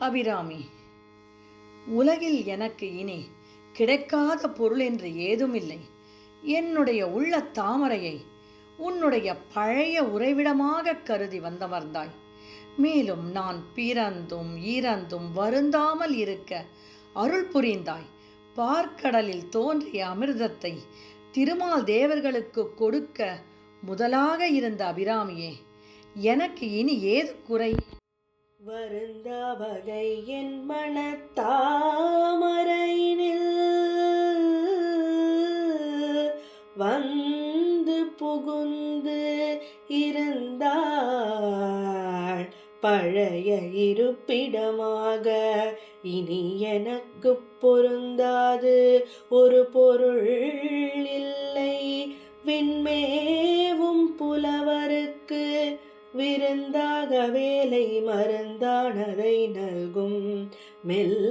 அபிராமி உலகில் எனக்கு இனி கிடைக்காத பொருள் என்று ஏதுமில்லை. என்னுடைய உள்ள தாமரையை உன்னுடைய பழைய உறைவிடமாக கருதி வந்தமர்ந்தாய். மேலும் நான் பிறந்தும் இறந்தும் வருந்தாமல் இருக்க அருள் புரிந்தாய். பார்க்கடலில் தோன்றிய அமிர்தத்தை திருமால் தேவர்களுக்கு கொடுக்க முதலாக இருந்த அபிராமியே எனக்கு இனி ஏது குறை? வருந்த வகை என் மனத்தாமரையினில் வந்து புகுந்து இருந்தாள் பழைய இருப்பிடமாக. இனி எனக்கு பொருந்தாது ஒரு பொருள் இல்லை. விண்மேவும் புலவருக்கு விருந்தாக வேலை மருந்தானதை நல்கும் மெல்லியலே.